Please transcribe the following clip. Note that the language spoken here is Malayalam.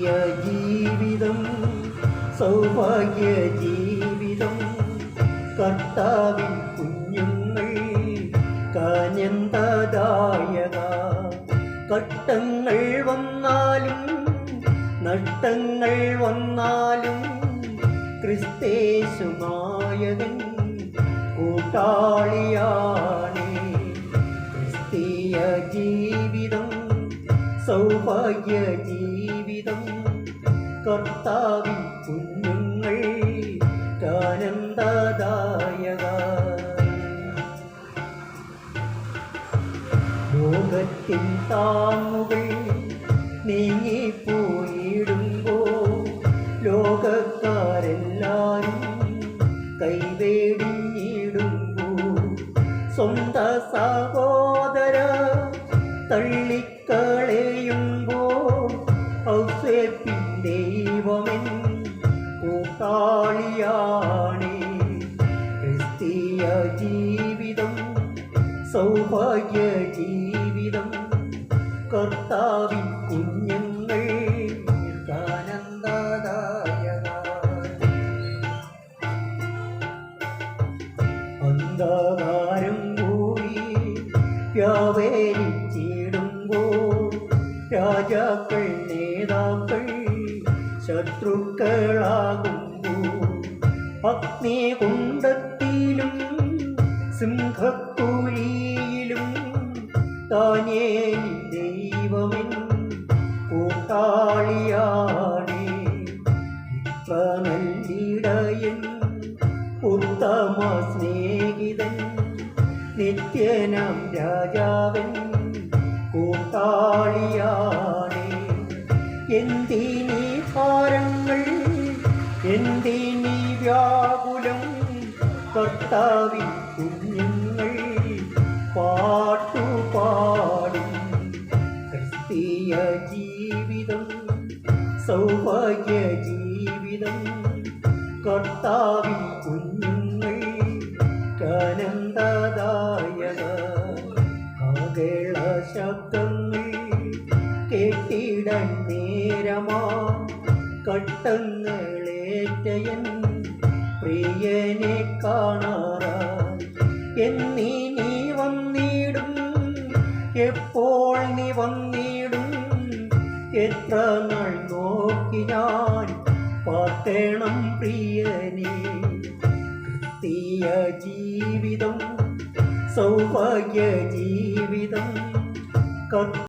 ക്രിസ്തീയ ജീവിതം സൗഭാഗ്യ ജീവിതം. കർത്താവിൻ കുഞ്ഞുങ്ങൾ കാഞ്ഞന്തദായക കട്ടങ്ങൾ വന്നാലും നഷ്ടങ്ങൾ വന്നാലും ക്രിസ്തേശു കൂട്ടാളിയാണ്. ക്രിസ്തീയ ജീവിതം സൗഭാഗ്യ ജീവിതം കർത്താവിൻ കുഞ്ഞുങ്ങൾ ആനന്ദദായക ലോകത്തിൻ താങ്ങുകൾ നീങ്ങിപ്പോയിടുമ്പോ ലോകക്കാരെല്ലാരും കൈവേടിഞ്ഞിടുമ്പോ സ്വന്ത സഹോദര തള്ളിക്കളയുമ്പോ ഔസേപ്പിൻ ദൈവമെൻ കൂട്ടാളിയാണ്. ക്രിസ്തീയ ജീവിതം സൗഭാഗ്യ ജീവിതം കർത്താവിൻ കുഞ്ഞുങ്ങൾ ആനന്ദദായക അന്ധകാരം കൂടി വ്യാപരിച്ചിടുമ്പോൾ രാജാക്കൾ നേതാക്കൾ ശത്രുക്കളാകുമ്പോൾ അഗ്നികുണ്ടത്തിലും സിംഹക്കുഴിയിലും താനേ ദൈവമെൻ കൂട്ടാളിയാണേ. ഉത്തമ സ്നേഹിതൻ നിത്യനം രാജാവൻ കൂട്ടാളിയാണ് എന്തിനീ ഭാരങ്ങൾ എന്തിനീ വ്യാകുലം കർത്താവിൻ കുഞ്ഞുങ്ങൾ പാട്ടുപാടി. ക്രിസ്തീയ ജീവിതം സൗഭാഗ്യ ജീവിതം കർത്താവിൻ കുഞ്ഞുങ്ങൾ ശബ്ദങ്ങൾ കേട്ടിടൻ നേരമാ കട്ടങ്ങളേറ്റയൻ പ്രിയനെ കാണാറായി. എന്നീ നീ വന്നിടും എപ്പോൾ നീ വന്നിടും എത്ര നാൾ നോക്കി ഞാൻ പാർക്കണം പ്രിയനെ. ക്രിസ്തീയ ജീവിതം സൗഭാഗ്യ ജീവിതം